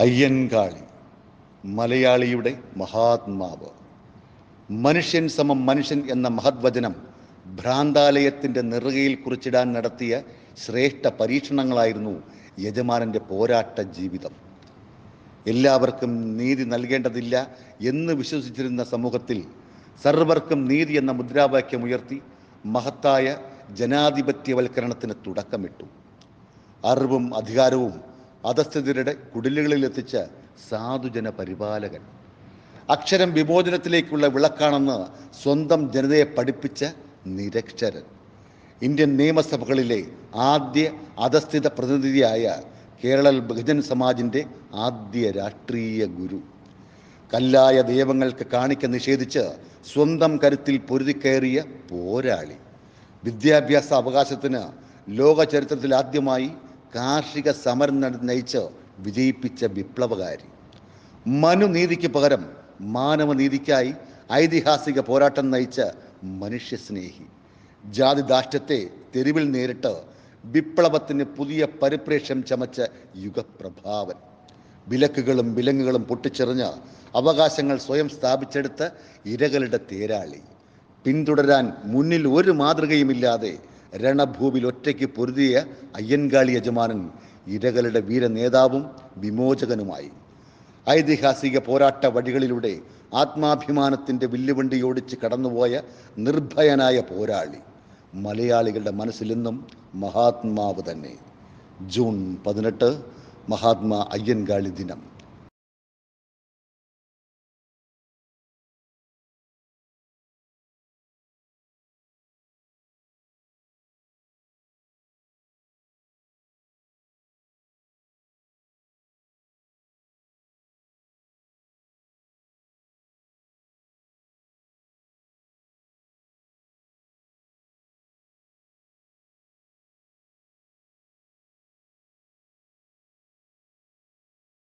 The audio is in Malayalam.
അയ്യൻകാളി മലയാളിയുടെ മഹാത്മാവ്. മനുഷ്യൻ സമം മനുഷ്യൻ എന്ന മഹദ്വചനം ഭ്രാന്താലയത്തിന്റെ നെറുകയിൽ കുറിച്ചിടാൻ നടത്തിയ ശ്രേഷ്ഠ പരീക്ഷണങ്ങളായിരുന്നു യജമാനന്റെ പോരാട്ട ജീവിതം. എല്ലാവർക്കും നീതി നൽകേണ്ടതില്ല എന്ന് വിശ്വസിച്ചിരുന്ന സമൂഹത്തിൽ സർവർക്കും നീതി എന്ന മുദ്രാവാക്യം ഉയർത്തി മഹത്തായ ജനാധിപത്യവൽക്കരണത്തിന് തുടക്കമിട്ടു. അറിവും അധികാരവും അധസ്ഥിതരുടെ കുടിലുകളിലെത്തിച്ച സാധുജന പരിപാലകൻ അക്ഷരം വിമോചനത്തിലേക്കുള്ള വിളക്കാണെന്ന് സ്വന്തം ജനതയെ പഠിപ്പിച്ച നിരക്ഷരൻ. ഇന്ത്യൻ നിയമസഭകളിലെ ആദ്യ അധസ്ഥിത പ്രതിനിധിയായ കേരള ബഹുജൻ സമാജിന്റെ ആദ്യ രാഷ്ട്രീയ ഗുരു. കല്ലായ ദൈവങ്ങൾക്ക് കാണിക്ക നിഷേധിച്ച് സ്വന്തം കരുത്തിൽ പൊരുതിക്കയറിയ പോരാളി. വിദ്യാഭ്യാസ അവകാശത്തിന് ലോക ചരിത്രത്തിൽ ആദ്യമായി കാർഷിക സമരം നയിച്ച് വിജയിപ്പിച്ച വിപ്ലവകാരി. മനുനീതിക്ക് പകരം മാനവനീതിക്കായി ഐതിഹാസിക പോരാട്ടം നയിച്ച മനുഷ്യസ്നേഹി. ജാതി ദാഷ്ട്യത്തെ തെരുവിൽ നേരിട്ട് വിപ്ലവത്തിന് പുതിയ പരിപ്രേക്ഷ്യം ചമച്ച യുഗപ്രഭാവൻ. വിലക്കുകളും വിലങ്ങുകളും പൊട്ടിച്ചെറിഞ്ഞ് അവകാശങ്ങൾ സ്വയം സ്ഥാപിച്ചെടുത്ത ഇരകളുടെ തേരാളി. പിന്തുടരാൻ മുന്നിൽ ഒരു മാതൃകയുമില്ലാതെ രണഭൂവിൽ ഒറ്റയ്ക്ക് പൊരുതിയ അയ്യൻകാളി യജമാനൻ ഇരകളുടെ വീരനേതാവും വിമോചകനുമായി. ഐതിഹാസിക പോരാട്ട വഴികളിലൂടെ ആത്മാഭിമാനത്തിന്റെ വില്ലുവണ്ടി ഓടിച്ച് കടന്നുപോയ നിർഭയനായ പോരാളി മലയാളികളുടെ മനസ്സിലെന്നും മഹാത്മാവ് തന്നെ. ജൂൺ പതിനെട്ട് മഹാത്മാ അയ്യൻകാളി ദിനം.